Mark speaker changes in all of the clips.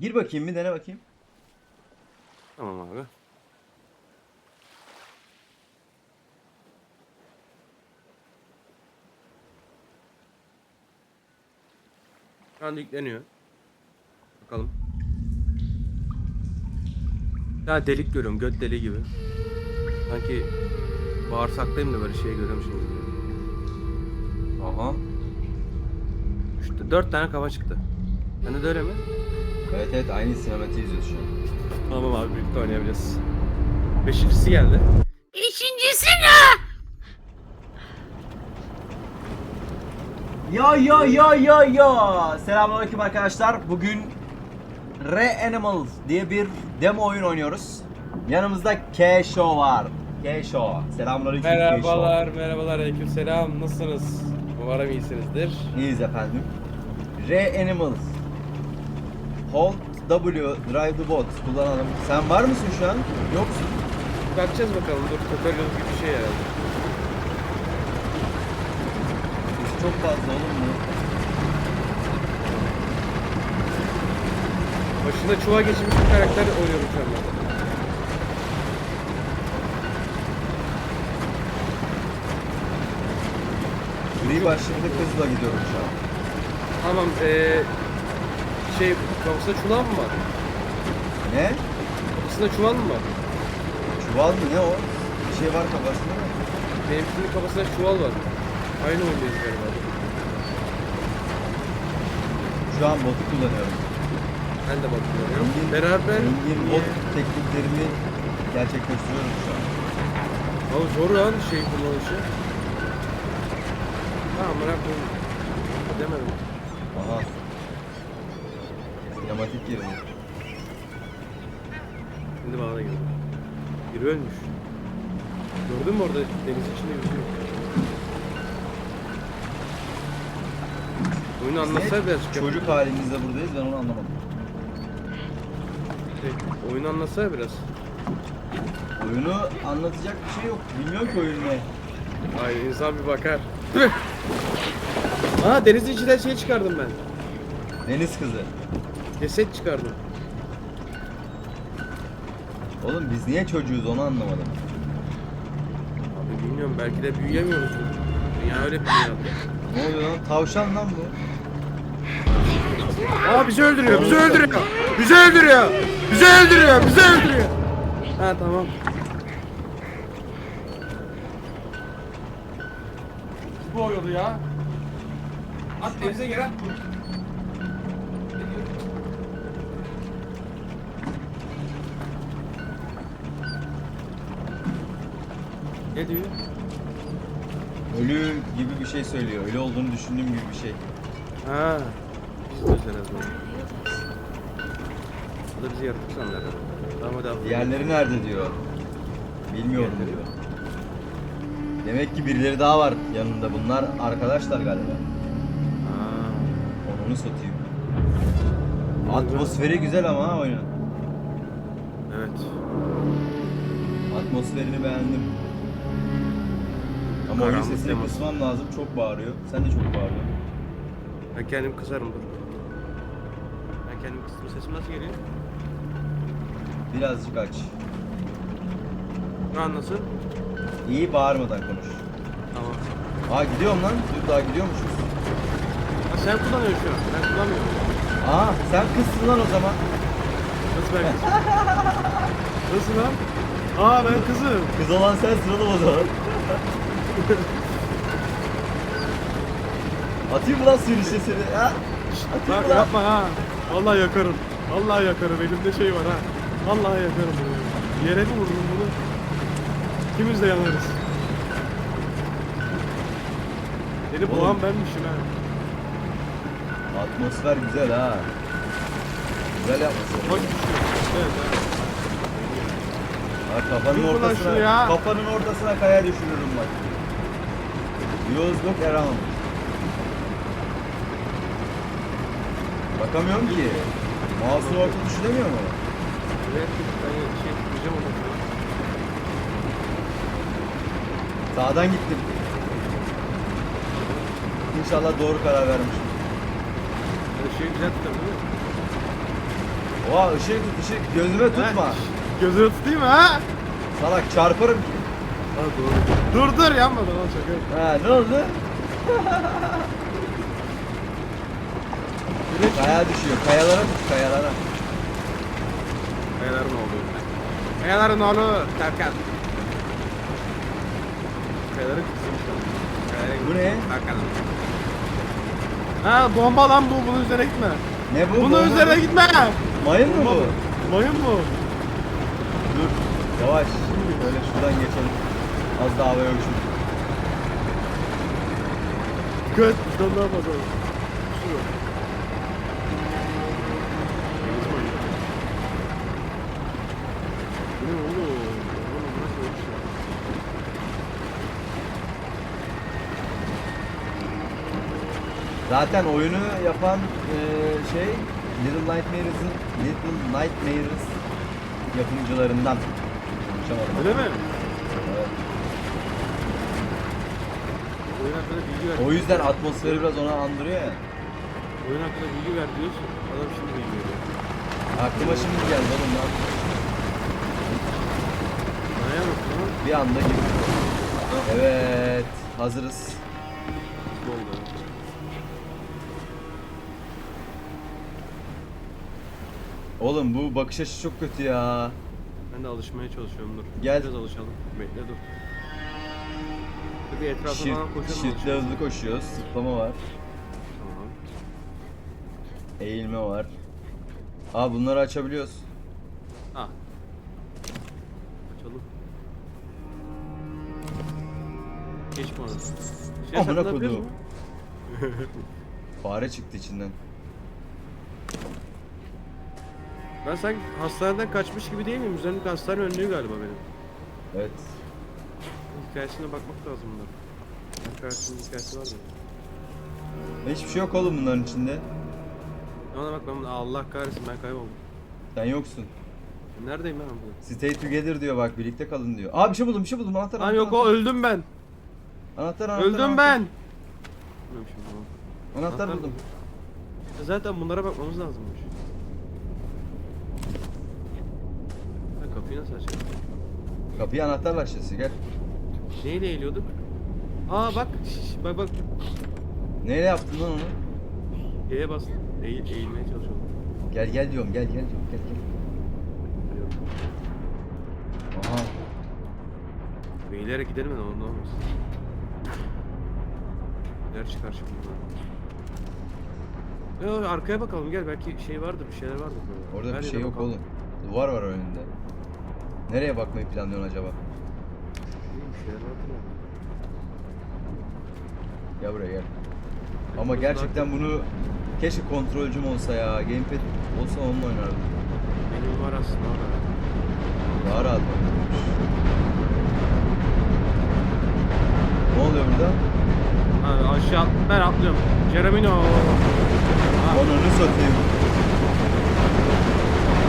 Speaker 1: Gir bakayım bir dene bakayım.
Speaker 2: Tamam abi. Şu anda yükleniyor. Bakalım. Ya delik görüyorum, göt deliği gibi. Sanki bağırsaktayım da böyle şey görüyorum şimdi.
Speaker 1: Aha.
Speaker 2: İşte dört tane kafa çıktı. Sende de öyle mi?
Speaker 1: Evet evet aynı sinematiği izliyoruz şu an.
Speaker 2: Tamam abi birlikte oynayabiliriz. Beşincisi geldi.
Speaker 3: Beşincisi ne?
Speaker 1: Ya ya ya ya ya. Selamünaleyküm arkadaşlar. Bugün Re-Animals diye bir demo oyun oynuyoruz. Yanımızda Keşo var. Keşo. Selamünaleyküm
Speaker 2: Merhabalar, merhabalar, aleykümselam. Nasılsınız? Umarım iyisinizdir.
Speaker 1: Keşo. İyiyiz efendim. Re-Animals. Hold W, drive the boat kullanalım. Sen var mısın şu an? Yoksun.
Speaker 2: Bakacağız bakalım. Dur, tutorial gibi bir şey herhalde.
Speaker 1: Biz çok fazla oğlum bu.
Speaker 2: Başında çuva geçmiş bir karakter oynuyorum şu anda.
Speaker 1: Gri başlıklı kızla gidiyorum şu an.
Speaker 2: Tamam, eee... Şey, kafasında çuval mı var?
Speaker 1: Ne?
Speaker 2: Kafasında çuval mı var?
Speaker 1: Çuval mı ne o? Bir şey var kafasında mı?
Speaker 2: Benimkinin kafasında çuval var. Aynı oynuyoruz galiba.
Speaker 1: Şu an botu kullanıyorum.
Speaker 2: Ben de bakıyorum.
Speaker 1: Engin-
Speaker 2: Beraber...
Speaker 1: Engin bot tekniklerimi gerçekleştiriyorum şu an.
Speaker 2: Abi zor lan şey kullanışı. Tamam bırak bunu. Demedim.
Speaker 1: Aha. Sinematik girdi.
Speaker 2: Şimdi bana da geldi. Biri ölmüş. Gördün mü orada deniz içinde yüzüyor. Oyunu anlatsana birazcık. ya.
Speaker 1: Çocuk halimizde buradayız ben onu anlamadım.
Speaker 2: Şey, oyunu anlatsana biraz.
Speaker 1: Oyunu anlatacak bir şey yok. Bilmiyorum ki oyun ne.
Speaker 2: Ay insan bir bakar. Aa denizin içinden şey çıkardım ben.
Speaker 1: Deniz kızı.
Speaker 2: Ceset çıkardım.
Speaker 1: Oğlum biz niye çocuğuz onu anlamadım.
Speaker 2: Abi bilmiyorum belki de büyüyemiyoruz. Dünya öyle bir dünya.
Speaker 1: Ne oluyor lan? Tavşan lan bu.
Speaker 2: Aa bizi öldürüyor, bizi öldürüyor. Bizi öldürüyor. Bizi öldürüyor, bizi öldürüyor. Ha tamam. Bu oluyordu ya. At denize gir Ne diyor?
Speaker 1: Ölü gibi bir şey söylüyor. Ölü olduğunu düşündüğüm gibi bir şey.
Speaker 2: Ha. Biz de özel azman. O da bizi yaratık sandı herhalde. Tamam hadi.
Speaker 1: Diğerleri nerede diyor. Bilmiyorum
Speaker 2: Diğerleri?
Speaker 1: diyor. Demek ki birileri daha var yanında. Bunlar arkadaşlar galiba.
Speaker 2: Ha.
Speaker 1: Onu satayım. Atmosferi güzel ama ha oyunun.
Speaker 2: Evet.
Speaker 1: Atmosferini beğendim. Ama oyun
Speaker 2: Karanlık
Speaker 1: sesini
Speaker 2: teması.
Speaker 1: kısmam lazım. Çok bağırıyor. Sen de çok bağırıyorsun.
Speaker 2: Ben kendim kısarım dur. Ben kendim kıstım. Sesim nasıl geliyor?
Speaker 1: Birazcık aç.
Speaker 2: Şu an nasıl?
Speaker 1: İyi bağırmadan konuş.
Speaker 2: Tamam.
Speaker 1: Aa gidiyorum lan. Dur daha gidiyormuşuz.
Speaker 2: Ha, sen kullanıyorsun şu an. Ben kullanmıyorum.
Speaker 1: Aa sen kızsın lan o zaman.
Speaker 2: Nasıl ben kızım? nasıl lan? Aa ben kızım.
Speaker 1: Kız olan sensin oğlum o zaman. Atayım mı lan suyun içine seni? Ha? Atayım mı
Speaker 2: Bak
Speaker 1: lan?
Speaker 2: yapma ha. Vallahi yakarım. Vallahi yakarım. Elimde şey var ha. Vallahi yakarım bunu. Yere mi vururum bunu? İkimiz de yanarız. Beni
Speaker 1: Oğlum.
Speaker 2: boğan benmişim ha.
Speaker 1: Atmosfer güzel ha. Güzel yapmışsın.
Speaker 2: Bak düşüyor. Evet evet.
Speaker 1: Ha, kafanın
Speaker 2: Dur ulan
Speaker 1: ortasına,
Speaker 2: ya.
Speaker 1: kafanın ortasına kaya düşürürüm bak. Use look around. Bakamıyorum ki. Mouse'un orta tuşu demiyor mu?
Speaker 2: Evet, şey.
Speaker 1: Sağdan gittim. İnşallah doğru karar vermişim.
Speaker 2: Böyle şey güzel tutar değil mi?
Speaker 1: Oha ışık tut ışık gözüme tutma.
Speaker 2: Ha, Gözünü tutayım ha.
Speaker 1: Salak çarparım.
Speaker 2: Ha doğru. Dur dur yanma lan şaka.
Speaker 1: Ha ne oldu? Kaya düşüyor. Kayalara tut kayalara.
Speaker 2: Kayaların oğlu. Kayaların oğlu Tarkan. Lan. Kayaların
Speaker 1: Bu ne?
Speaker 2: Tarkan. Ha bomba lan bu bunun üzerine gitme.
Speaker 1: Ne bu?
Speaker 2: Bunun
Speaker 1: Bomba
Speaker 2: üzerine
Speaker 1: mı?
Speaker 2: gitme.
Speaker 1: Mayın mı bu?
Speaker 2: Mayın mı?
Speaker 1: Dur. Yavaş. Böyle şuradan geçelim. Az daha havaya uçun.
Speaker 2: Dikkat bizden daha fazla. Bu ne oğlum? Oğlum nasıl olmuş ya?
Speaker 1: Zaten oyunu yapan eee, şey Little Nightmares'ın Little Nightmares yapımcılarından. Konuşamadım.
Speaker 2: Öyle mi?
Speaker 1: Evet.
Speaker 2: Oyun hakkında bilgi ver.
Speaker 1: O yüzden atmosferi biraz ona andırıyor ya.
Speaker 2: Oyun hakkında bilgi ver diyorsun. Adam şimdi bilgi veriyor.
Speaker 1: Aklıma şimdi geldi oğlum lan.
Speaker 2: Neye bak lan?
Speaker 1: Bir anda girdi. Evet. Hazırız.
Speaker 2: Nasıl oldu?
Speaker 1: Oğlum bu bakış açısı çok kötü ya.
Speaker 2: Ben de alışmaya çalışıyorum dur.
Speaker 1: Gel.
Speaker 2: Biraz alışalım. Bekle dur. Bir etrafa
Speaker 1: Shift,
Speaker 2: falan koşalım.
Speaker 1: hızlı koşuyoruz. Zıplama var.
Speaker 2: Tamam.
Speaker 1: Eğilme var. Aa bunları açabiliyoruz.
Speaker 2: Ah. Açalım. Geç mi orada? Şey
Speaker 1: Amına
Speaker 2: mu?
Speaker 1: Fare çıktı içinden.
Speaker 2: Ben sanki hastaneden kaçmış gibi değil miyim? Üzerimde hastane önlüğü galiba benim.
Speaker 1: Evet.
Speaker 2: Hikayesine bakmak lazım bunlar. Hikayesinin hikayesi var mı?
Speaker 1: Hiçbir şey yok oğlum bunların içinde.
Speaker 2: Ona bak ben Allah kahretsin ben kayboldum.
Speaker 1: Sen yoksun.
Speaker 2: Neredeyim ben burada?
Speaker 1: Stay together diyor bak birlikte kalın diyor. Aa bir şey buldum bir şey buldum anahtar
Speaker 2: Lan
Speaker 1: anahtar.
Speaker 2: yok o
Speaker 1: anahtar.
Speaker 2: öldüm ben.
Speaker 1: Anahtar anahtar.
Speaker 2: Öldüm
Speaker 1: anahtar.
Speaker 2: ben. Bilmiyorum şimdi,
Speaker 1: Anahtar
Speaker 2: Anahtar
Speaker 1: buldum.
Speaker 2: E Zaten bunlara bakmamız lazımmış. Ha, kapıyı nasıl açalım?
Speaker 1: Kapıyı anahtarla açacağız gel.
Speaker 2: Neyle eğiliyorduk? Aa bak, şş, bak bak.
Speaker 1: Neyle yaptın lan onu?
Speaker 2: Y'ye bas. Eğil, eğilmeye çalışıyorum.
Speaker 1: Gel gel diyorum gel gel diyorum gel gel. Aha.
Speaker 2: Eğilerek gidelim de onda olmaz. Neler çıkar şimdi buradan? Ya arkaya bakalım gel belki şey vardır bir şeyler vardır böyle.
Speaker 1: Orada
Speaker 2: Her
Speaker 1: bir
Speaker 2: yere
Speaker 1: şey yok
Speaker 2: bakalım.
Speaker 1: oğlum. Duvar var önünde. Nereye bakmayı planlıyorsun acaba?
Speaker 2: Bilmiyorum, Bir şeyler vardır ya.
Speaker 1: Gel buraya gel. Ama gerçekten bunu keşke kontrolcüm olsa ya. Gamepad olsa onunla oynardım.
Speaker 2: Benim var aslında orada.
Speaker 1: Daha rahat oynarmış. Ne oluyor burada?
Speaker 2: Abi aşağı ben atlıyorum. Jeremino.
Speaker 1: Ananı satayım.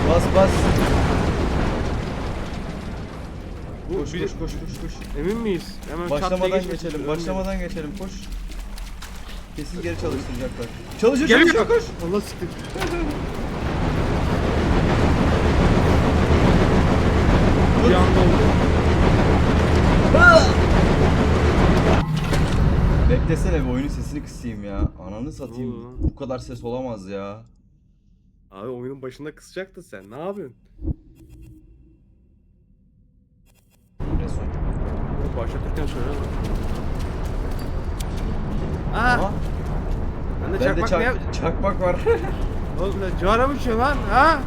Speaker 1: Bas bas. Koş
Speaker 2: bir-
Speaker 1: koş koş koş koş.
Speaker 2: Emin miyiz? Hemen çat diye
Speaker 1: Başlamadan geçelim.
Speaker 2: istiyorum.
Speaker 1: Başlamadan geçelim. Koş. Kesin geri çalıştıracaklar. Çalışıyor
Speaker 2: Geliyor.
Speaker 1: çalışıyor koş.
Speaker 2: Allah siktir. Bir anda oldu.
Speaker 1: Beklesene bir oyunun sesini kısayım ya. Ananı satayım.
Speaker 2: Lan?
Speaker 1: Bu kadar ses olamaz ya.
Speaker 2: Abi oyunun başında kısacaktın sen. Ne yapıyorsun? Başlatırken söyle.
Speaker 1: Aha.
Speaker 2: Ah! Ben de
Speaker 1: Bende
Speaker 2: çakmak
Speaker 1: çak,
Speaker 2: ne yap?
Speaker 1: çakmak var.
Speaker 2: Oğlum ne cara mı içiyorsun lan? Ha?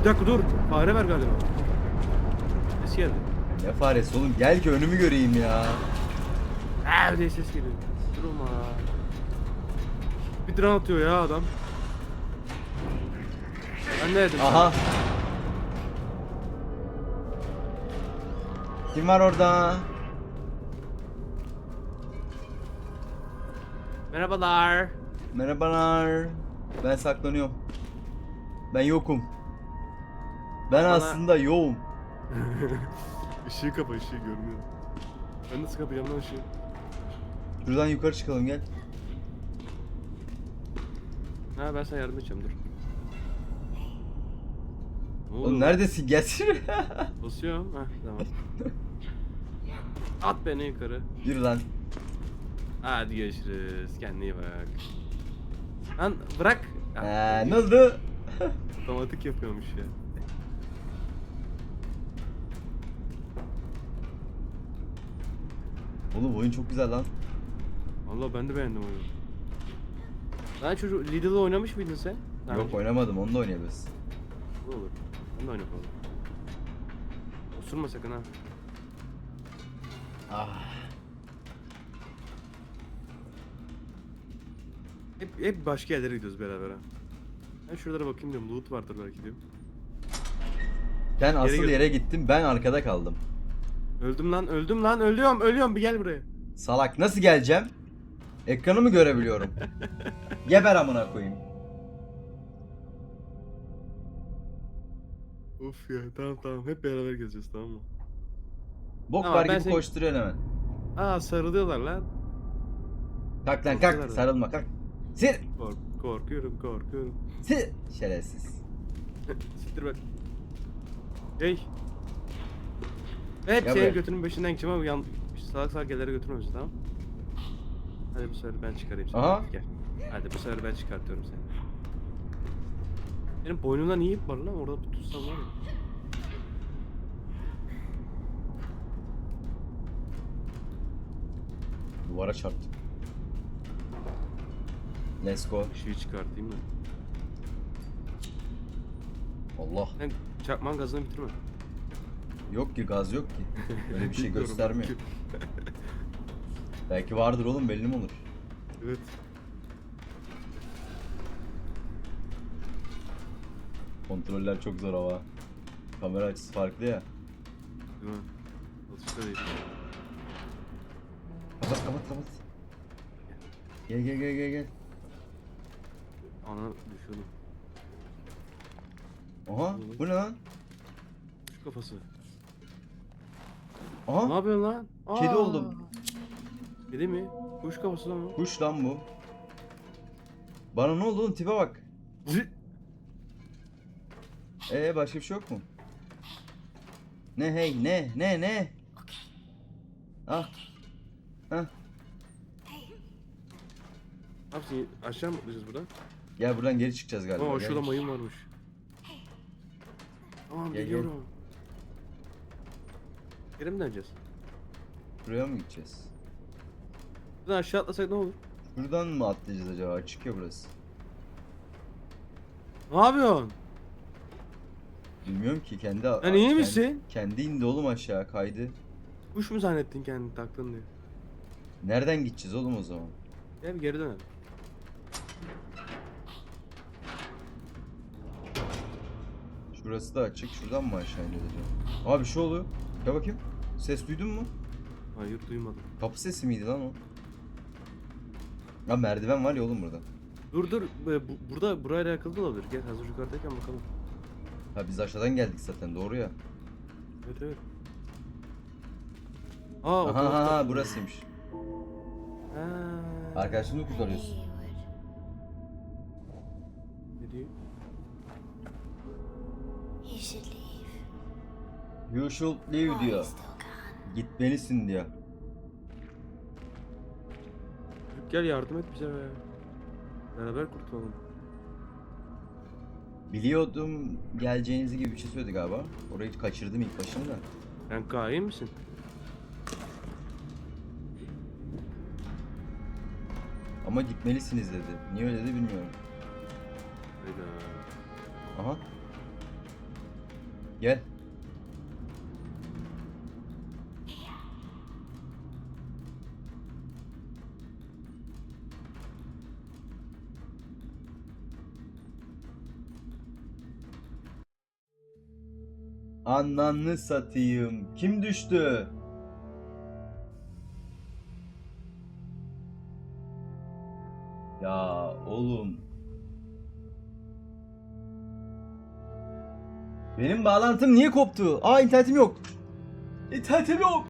Speaker 2: Bir dakika dur. Fare ver galiba. Ses geldi.
Speaker 1: ne faresi oğlum gel ki önümü göreyim ya.
Speaker 2: Aa diye ses geliyor. Durma. Bir drone atıyor ya adam. Ben ne dedim?
Speaker 1: Aha. Kim var orada?
Speaker 2: Merhabalar.
Speaker 1: Merhabalar. Ben saklanıyorum. Ben yokum. Ben
Speaker 2: Bana-
Speaker 1: aslında yoğum.
Speaker 2: Işığı kapa ışığı görmüyorum. Ben nasıl kapayacağım lan ışığı?
Speaker 1: Şuradan yukarı çıkalım gel.
Speaker 2: Ha ben sana yardım edeceğim dur. Ne
Speaker 1: Oğlum
Speaker 2: oldu?
Speaker 1: neredesin? Gelsene.
Speaker 2: Basıyorum. Heh tamam. At beni yukarı.
Speaker 1: Yürü lan.
Speaker 2: Hadi görüşürüz. Kendine iyi bak. Lan bırak.
Speaker 1: Ee, ne oldu?
Speaker 2: Otomatik yapıyormuş ya.
Speaker 1: Oğlum oyun çok güzel lan.
Speaker 2: Valla ben de beğendim oyunu. Lan çocuk Lidl'da oynamış mıydın sen? Daha
Speaker 1: Yok
Speaker 2: önce?
Speaker 1: oynamadım onu da oynayabiliriz.
Speaker 2: Olur. Ben de oynayalım. Osurma sakın ha.
Speaker 1: Ah.
Speaker 2: Hep, hep başka yerlere gidiyoruz beraber ha. Ben şuralara bakayım diyorum. Loot vardır belki diyorum.
Speaker 1: Sen asıl
Speaker 2: gö-
Speaker 1: yere gittin ben arkada kaldım.
Speaker 2: Öldüm lan, öldüm lan, ölüyorum, ölüyorum. Bir gel buraya.
Speaker 1: Salak nasıl geleceğim? Ekranı mı görebiliyorum? Geber amına koyayım.
Speaker 2: Of ya, tamam tamam. Hep beraber gezeceğiz tamam mı?
Speaker 1: Bok
Speaker 2: Tamam,
Speaker 1: var
Speaker 2: ben
Speaker 1: gibi
Speaker 2: seni-
Speaker 1: koşturuyorsun hemen.
Speaker 2: Aa sarılıyorlar lan.
Speaker 1: Kalk lan
Speaker 2: Korkuyorlar
Speaker 1: kalk
Speaker 2: da.
Speaker 1: sarılma kalk. Sil
Speaker 2: Kork korkuyorum, korkuyorum.
Speaker 1: sil. Şerefsiz.
Speaker 2: Siktir bak. Hey. Hep
Speaker 1: Gel
Speaker 2: senin
Speaker 1: buraya.
Speaker 2: götünün peşinden gideceğim ama yan... salak salak yerlere bizi tamam Hadi bu sefer ben çıkarayım seni.
Speaker 1: Aha.
Speaker 2: Gel. Hadi bu sefer ben çıkartıyorum seni. Benim boynumda niye ip var lan? Orada tutsam var ya.
Speaker 1: Duvara çarptım. Let's go.
Speaker 2: Işığı çıkartayım da.
Speaker 1: Allah.
Speaker 2: Sen çakman gazını bitirme.
Speaker 1: Yok ki gaz yok ki. Öyle bir şey
Speaker 2: Bilmiyorum.
Speaker 1: göstermiyor. Belki vardır oğlum belli mi olur?
Speaker 2: Evet.
Speaker 1: Kontroller çok zor ama. Kamera açısı farklı ya.
Speaker 2: Değil mi? Alışta değil.
Speaker 1: Kapat kapat kapat. Gel gel gel gel gel.
Speaker 2: Ana düşüyordum.
Speaker 1: Aha bu ne lan?
Speaker 2: Şu kafası. Ne
Speaker 1: Aha
Speaker 2: yapıyorsun lan?
Speaker 1: Kedi
Speaker 2: Aa!
Speaker 1: oldum.
Speaker 2: Kedi mi? Kuş kafası lan o.
Speaker 1: kuş lan bu. Bana ne oldu oğlum tipe bak. Ee başka bir şey yok mu? Ne hey ne ne ne? Ah.
Speaker 2: Abi seni aşağı mı atlayacağız buradan?
Speaker 1: Gel buradan geri çıkacağız galiba.
Speaker 2: Aa
Speaker 1: gel.
Speaker 2: şurada mayın varmış. Tamam
Speaker 1: Gel,
Speaker 2: geliyorum. Geri mi döneceğiz?
Speaker 1: Buraya mı gideceğiz?
Speaker 2: Buradan aşağı atlasak ne olur?
Speaker 1: Buradan mı atlayacağız acaba? Açık ya burası.
Speaker 2: Ne yapıyorsun?
Speaker 1: Bilmiyorum ki kendi...
Speaker 2: Lan iyi
Speaker 1: kendi-
Speaker 2: misin?
Speaker 1: Kendi indi oğlum aşağı kaydı.
Speaker 2: Kuş mu zannettin kendini taktın diye.
Speaker 1: Nereden gideceğiz oğlum o zaman?
Speaker 2: Bir geri dönelim.
Speaker 1: Şurası da açık. Şuradan mı aşağı ineceğiz acaba? Abi bir şey oluyor. Gel bakayım. Ses duydun mu?
Speaker 2: Hayır duymadım.
Speaker 1: Kapı sesi miydi lan o? Ya merdiven var ya oğlum burada.
Speaker 2: Dur dur bu- bu- burada burayla alakalı da olabilir. Gel hazır yukarıdayken bakalım.
Speaker 1: Ha biz aşağıdan geldik zaten doğru ya.
Speaker 2: Evet evet. Aa o
Speaker 1: Aha
Speaker 2: tarafta.
Speaker 1: aha burasıymış.
Speaker 2: Ha.
Speaker 1: Arkadaşını mı kurtarıyorsun?
Speaker 2: Ne diyor?
Speaker 3: You should leave.
Speaker 1: You should leave diyor. Gitmelisin diyor.
Speaker 2: Gel yardım et bize be. Beraber kurtulalım.
Speaker 1: Biliyordum geleceğinizi gibi bir şey söyledi galiba. Orayı kaçırdım ilk başını da.
Speaker 2: Sen kain misin?
Speaker 1: Ama gitmelisiniz dedi. Niye öyle dedi bilmiyorum.
Speaker 2: Hayda.
Speaker 1: Aha. Gel. Ananı satayım. Kim düştü? Benim bağlantım niye koptu? Aa internetim yok. İnternetim yok.